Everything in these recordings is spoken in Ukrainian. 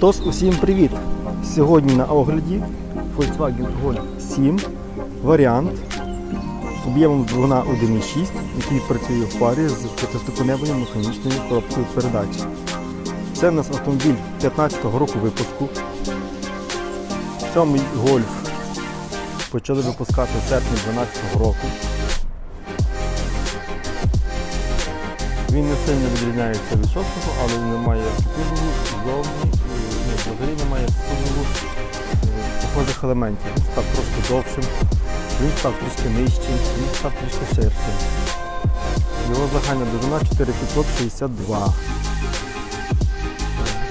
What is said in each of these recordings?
Отож, усім привіт! Сьогодні на огляді Volkswagen Golf 7 варіант з об'ємом двигуна 1.6, який працює в парі з п'ятиступеневою механічною коробкою передач. Це у нас автомобіль 15-го року випуску. Сьомий Golf почали випускати в серпні 2012 року. Він не сильно відрізняється від шостого, але він не має кузову, зовні, взагалі не має кузову е, похожих елементів. Він став трошки довшим, він став трішки нижчим, він став трішки ширшим. Його загальна довжина 4562. Е,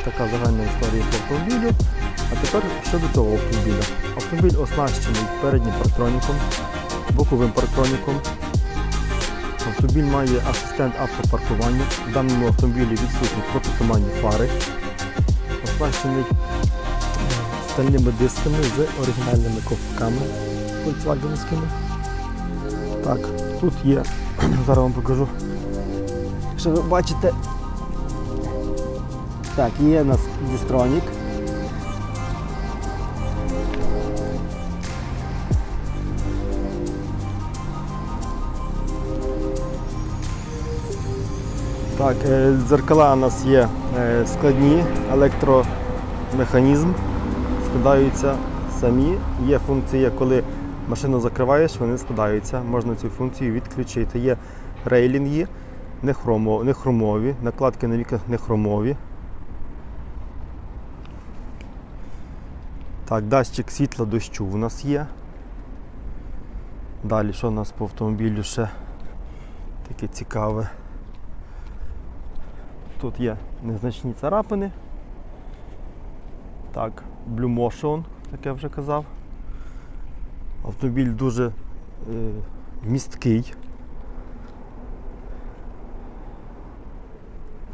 Така загальна історія по автомобілю. А тепер щодо цього автомобіля. Автомобіль оснащений переднім парктроніком, боковим парктроніком, Автомобіль має асистент автопаркування. В даному автомобілі відсутні протитуманні фари. Оснащений стальними дисками з оригінальними ковпаками фольксвагенськими. Так, тут є, зараз вам покажу. Що ви бачите? Так, є у нас дістронік. Так, е, дзеркала у нас є е, складні, електромеханізм, складаються самі. Є функція, коли машину закриваєш, вони складаються. Можна цю функцію відключити. Є рейлінги, не хромо- не хромові, накладки на вікнах не хромові. Так, датчик світла дощу у нас є. Далі, що у нас по автомобілю ще таке цікаве. Тут є незначні царапини. Так, Blue Motion, як я вже казав. Автомобіль дуже е, місткий.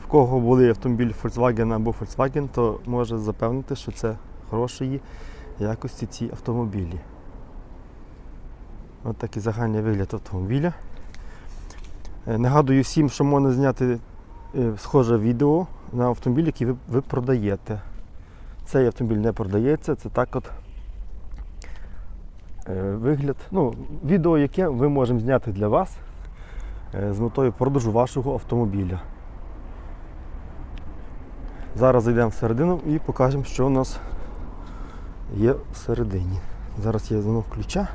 В кого були автомобіль Volkswagen або Volkswagen, то може запевнити, що це хорошої якості ці автомобілі. Ось такий загальний вигляд автомобіля. Е, Нагадую всім, що можна зняти схоже відео на автомобіль, який ви, ви продаєте. Цей автомобіль не продається, це так от е, вигляд. Ну, відео, яке ми можемо зняти для вас е, з метою продажу вашого автомобіля. Зараз зайдемо всередину і покажемо, що у нас є всередині. Зараз я візьму ключа.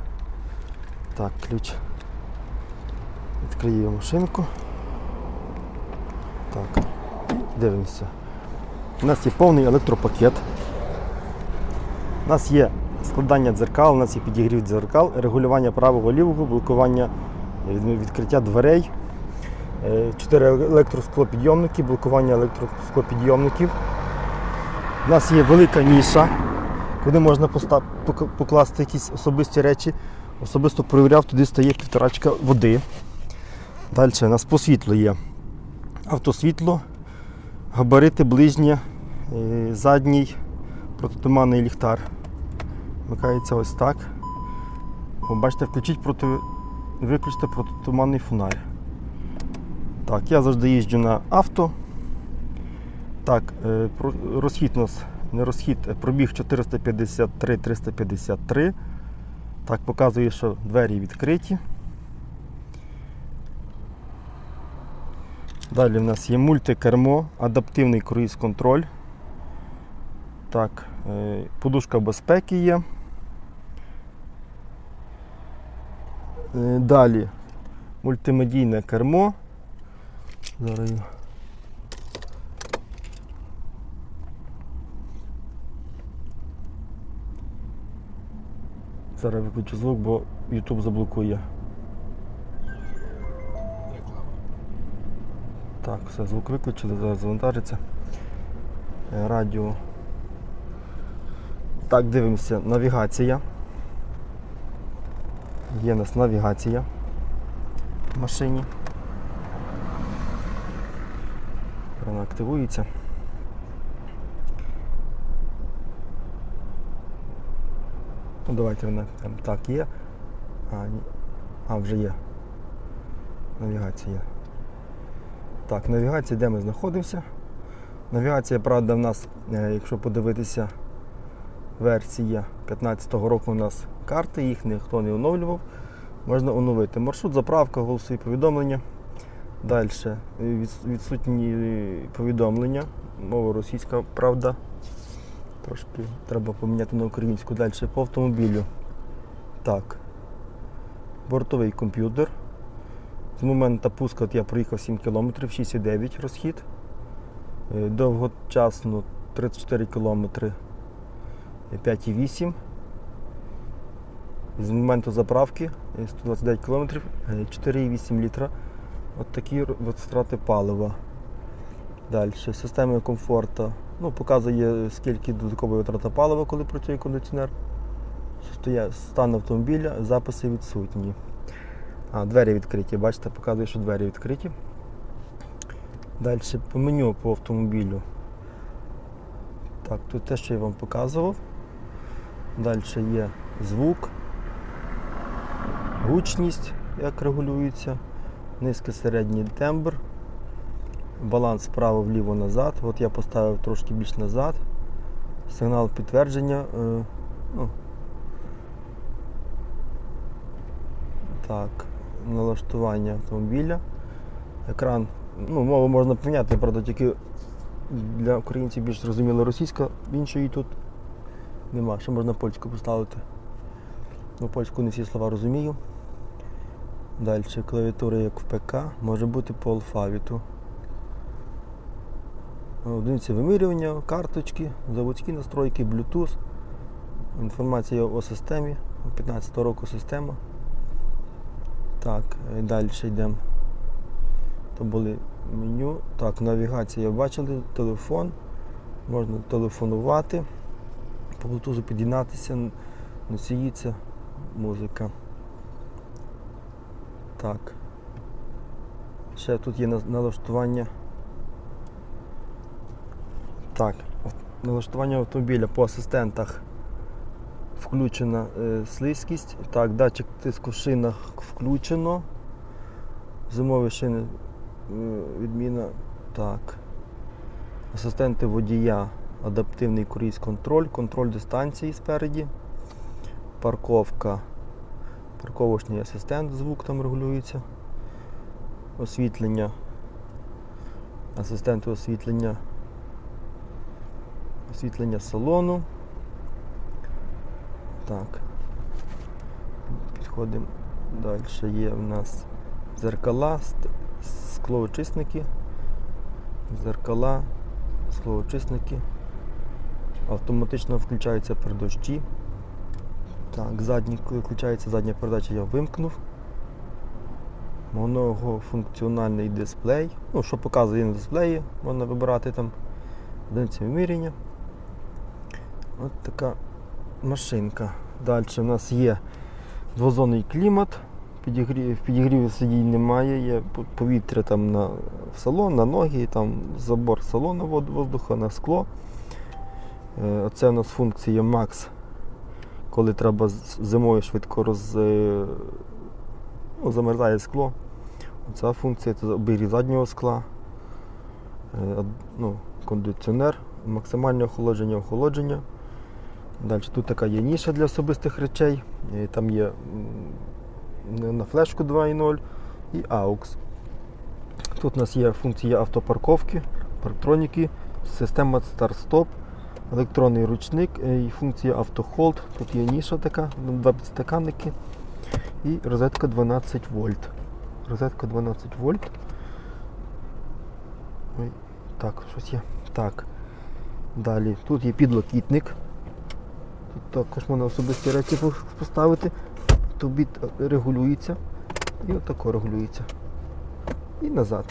Так, ключ. Відкрию машинку. Так, дивимося. У нас є повний електропакет. У нас є складання дзеркал, у нас є підігрів дзеркал, регулювання правого лівого, блокування е, відкриття дверей, е, чотири електросклопідйомники, блокування електросклопідйомників. У нас є велика ніша, куди можна покласти якісь особисті речі. Особисто перевіряв, туди стає півторачка води. Далі у нас по світлу є автосвітло, габарити ближнє, е, задній протитуманний ліхтар. Вмикається ось так. О, бачите, включіть проти, виключте протитуманний фонарь. Так, я завжди їжджу на авто. Так, е, розхід у нас не розхід, пробіг 453-353. Так, показує, що двері відкриті. Далі в нас є мультикермо, адаптивний круїз-контроль. Так, е, подушка безпеки є. Е, Далі мультимедійне кермо. Зараз. Зараз виключу звук, бо YouTube заблокує. Так, все, звук виключили, зараз завантажиться. Е, Радіо. Так, дивимося, навігація. Є у нас навігація в машині. Вона активується. Ну, давайте вона так є. А, ні. а вже є. Навігація. Так, навігація, де ми знаходимося. Навігація, правда, в нас, е, якщо подивитися, версія 15-го року у нас карти, їх ніхто не оновлював. Можна оновити. Маршрут, заправка, голосові повідомлення. Далі відсутні повідомлення. Мова російська, правда. Трошки треба поміняти на українську. Далі по автомобілю. Так. Бортовий комп'ютер. З моменту пуска от я проїхав 7 км, 6,9 розхід. Е, Довгочасно 34 км 5,8. З моменту заправки е, 129 км 4,8 літра. От такі втрати палива. Далі. Система комфорту. Ну, показує, скільки додаткової витрата палива, коли працює кондиціонер. Стан автомобіля, записи відсутні. А, двері відкриті. Бачите, показує, що двері відкриті. Далі по меню по автомобілю. Так, тут те, що я вам показував. Далі є звук, гучність, як регулюється, низький середній тембр, баланс вправо-вліво назад. От я поставив трошки більш назад. Сигнал підтвердження. е, ну, так, налаштування автомобіля. Екран, ну, мову можна поміняти, правда, тільки для українців більш зрозуміло російська, іншої тут нема. Ще можна польську поставити. Ну, польську не всі слова розумію. Далі клавіатура як в ПК, може бути по алфавіту. Одиниці вимірювання, карточки, заводські настройки, Bluetooth, інформація о системі, 15 року система. Так, е, далі йдемо. То були меню. Так, навігація бачили, телефон. Можна телефонувати, по Bluetooth під'єднатися, носіїться, музика. Так. Ще тут є налаштування. Так, налаштування автомобіля по асистентах включена е, слизькість. Так, датчик тиску в шинах включено. Зимові шини е, відміна. Так. Асистенти водія, адаптивний круїз контроль, контроль дистанції спереді, парковка, парковочний асистент, звук там регулюється, освітлення, асистенти освітлення, освітлення салону. Так. Підходимо далі. Є в нас дзеркала, ст- склоочисники, дзеркала, склоочисники. Автоматично включаються при дощі. Так, задній, коли включається задня передача, я вимкнув. Многофункціональний дисплей. Ну, що показує на дисплеї, можна вибирати там одиниці виміряння. От така машинка. Далі в нас є двозонний клімат. Підігрів, підігріву сидінь немає, є повітря там на, в салон, на ноги, там забор салону воздуха на скло. Е, Оце у нас функція Max, коли треба зимою швидко роз, е, ну, замерзає скло. Ця функція це обігрів заднього скла, е, ну, кондиціонер, максимальне охолодження, охолодження. Далі тут така є ніша для особистих речей. Там є на флешку 2.0 і AUX. Тут у нас є функція автопарковки, парктроніки, система старт-стоп, електронний ручник і функція автохолд. Тут є ніша така, два підстаканники і розетка 12 вольт. Розетка 12 вольт. Ой, так, щось є. Так. Далі. Тут є підлокітник. Тут також можна особисті речі по- поставити. Тобі регулюється. І отако регулюється. І назад.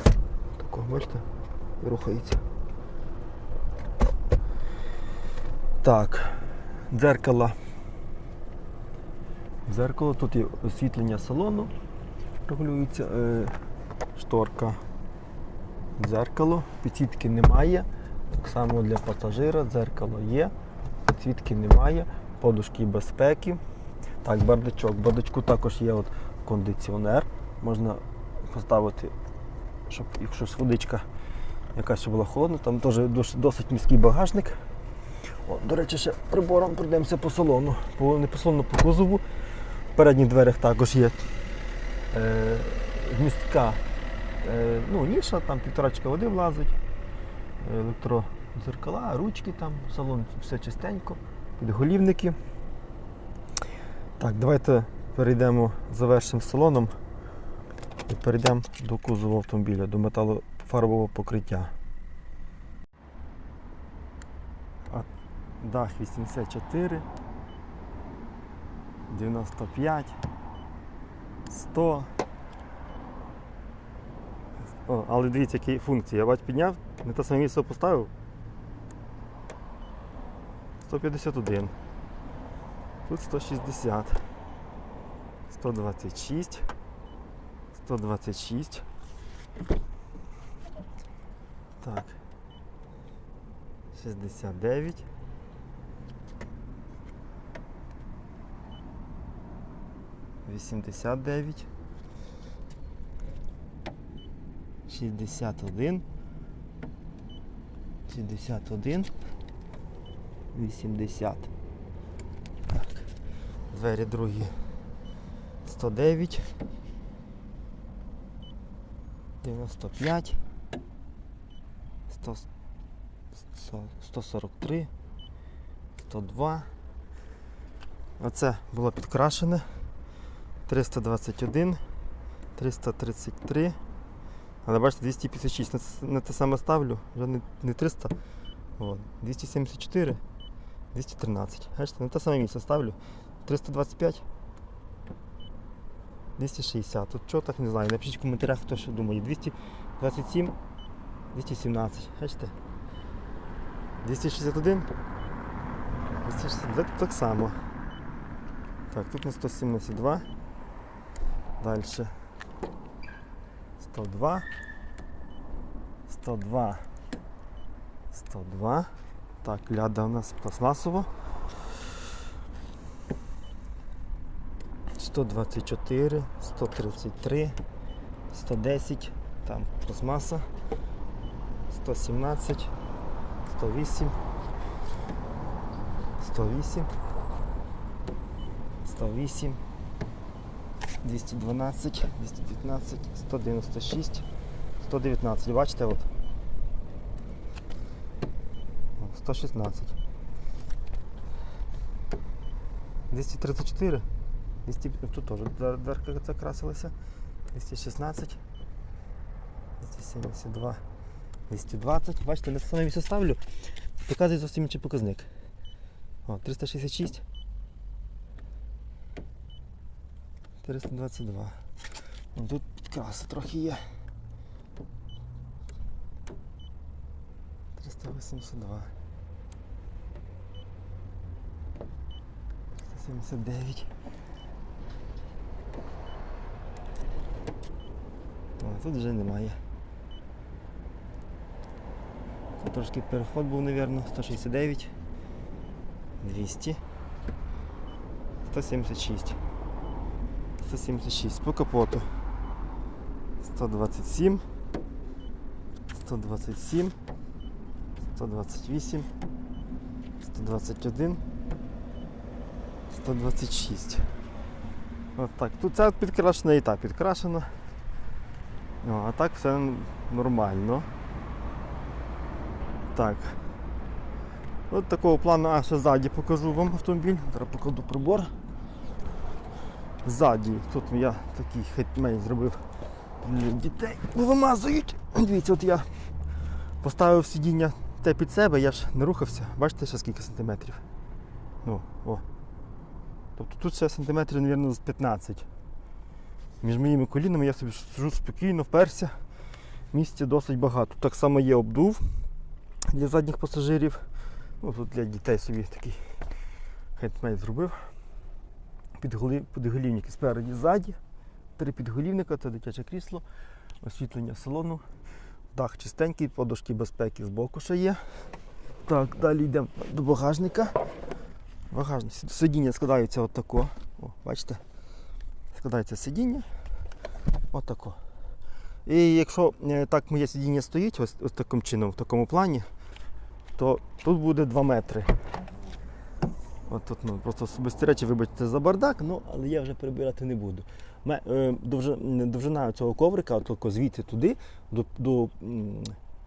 Тако, бачите? Рухається. Так. Дзеркало. Дзеркало, тут є освітлення салону. Регулюється е, шторка. Дзеркало. Підсвітки немає. Так само для пасажира дзеркало є. Підсвітки немає. Подушки безпеки. Так, бардачок. В бардачку також є от кондиціонер. Можна поставити, щоб якщо водичка яка ще була холодна, там теж досить міський багажник. О, до речі, ще прибором пройдемося по салону. По, не по салону, по кузову. В передніх дверях також є е, вмістка е, ну, ніша, там півторачка води влазить, е, електродзеркала, ручки там, салон все чистенько, підголівники. Так, давайте перейдемо, завершимо салоном і перейдемо до кузову автомобіля, до металофарбового покриття. А, дах 84, 95, 100. О, але дивіться, які функції. Я бач підняв, не те саме місце поставив. 151. Тут 160. 126. 126. Так. 69. Вісімдесят дев'ять. Шістдесят один. Шістдесят один. Вісімдесят. Так. Двері другі. 109. 95. 100, 100, 143. 102. Оце було підкрашене. 321. 333. Але бачите, 256 на те саме ставлю, вже не, не 300, от, 274, 213. Бачите, на те саме місце ставлю. 325, 260. Тут чого так не знаю. Напишіть в коментарях, хто що думає. 227, 217. Бачите? 261. 260. Так, само. Так, тут на 172. Далі. 102. 102. 102. Так, ляда у нас пластмасово. 124, 133, 110, там пластмаса, 117, 108, 108, 108, 212, 215, 196, 119. Бачите, от. О, 116. 234. 200, тут теж дверка закрасилася. 216, 272, 220. Бачите, на саме місце ставлю. Показує зовсім інший показник. О, 366. 422. Тут підкраси трохи є. 382. 379. О, тут вже немає. Тут трошки переход був, мабуть, 169, 200, 176, 176 по капоту. 127, 127, 128, 121, 126. От так. Тут це підкрашена і так підкрашена. О, а так все нормально. Так. От такого плану, а ще ззаді покажу вам автомобіль. Зараз покладу прибор. Ззаді, тут я такий хетмейн зробив для дітей. Вимазують. Дивіться, от я поставив сидіння те під себе, я ж не рухався. Бачите, ще скільки сантиметрів? Ну, о. Тобто тут ще сантиметрів, мабуть, з 15 між моїми колінами я собі сижу спокійно, вперся. Місця досить багато. Так само є обдув для задніх пасажирів. Ну, Тут для дітей собі такий хендмейд зробив. Підголів- Підголівники спереді ззаді. Три підголівника, це дитяче крісло, освітлення салону, дах чистенький, подушки безпеки з боку ще є. Так, далі йдемо до багажника. Багажник. Сидіння складаються отако. О, бачите? Складається сидіння. Отако. І якщо е, так моє сидіння стоїть, ось, ось таким чином, в такому плані, то тут буде 2 метри. От тут ну, просто особисті речі, вибачте за бардак, ну, але я вже перебирати не буду. Ме- е, довжи- довжина цього коврика, от звідси туди, до, до,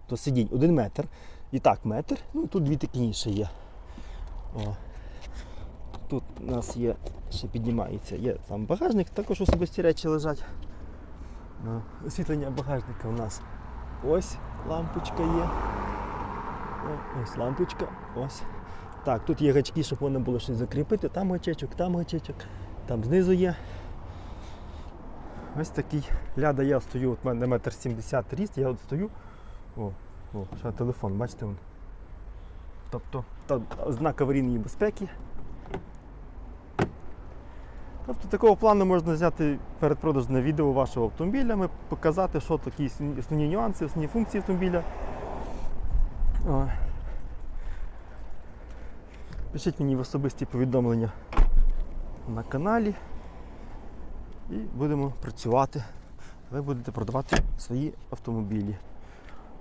до сидінь, один метр. І так метр. Ну, тут дві такі ніші є. О. Тут у нас є, ще піднімається, є там багажник, також особисті речі лежать. Освітлення багажника у нас ось лампочка є. Ось лампочка, ось. Так, тут є гачки, щоб можна було щось закріпити. Там гачечок, там гачечок, там знизу є. Ось такий ляда, я стою, от мене метр сімдесят ріст, я от стою. О, о, ще телефон, бачите? Вон. Тобто та, знак аварійної безпеки. Тобто такого плану можна зняти передпродажне відео вашого автомобіля, ми показати, що такі основні нюанси, основні функції автомобіля. О. Пишіть мені в особисті повідомлення на каналі і будемо працювати. Ви будете продавати свої автомобілі.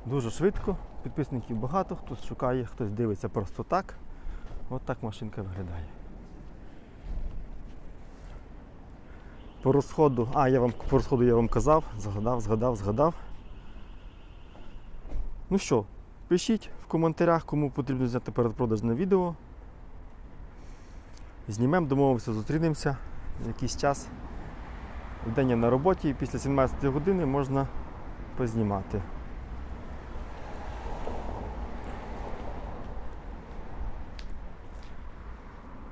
Дуже швидко, підписників багато, хтось шукає, хтось дивиться просто так. От так машинка виглядає. По розходу, а я вам по розходу я вам казав, згадав, згадав, згадав. Ну що, пишіть в коментарях, кому потрібно зняти передпродажне відео. Знімемо, домовимося, зустрінемося якийсь час. Вдень я на роботі і після 17 години можна познімати.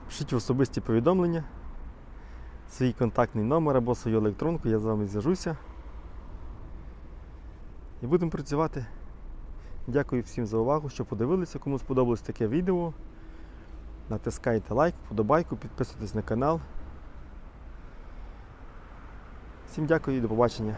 Пишіть в особисті повідомлення, свій контактний номер або свою електронку, я з вами зв'яжуся. І будемо працювати. Дякую всім за увагу, що подивилися. Кому сподобалось таке відео. Натискайте лайк, вподобайку, підписуйтесь на канал. Всім дякую і до побачення.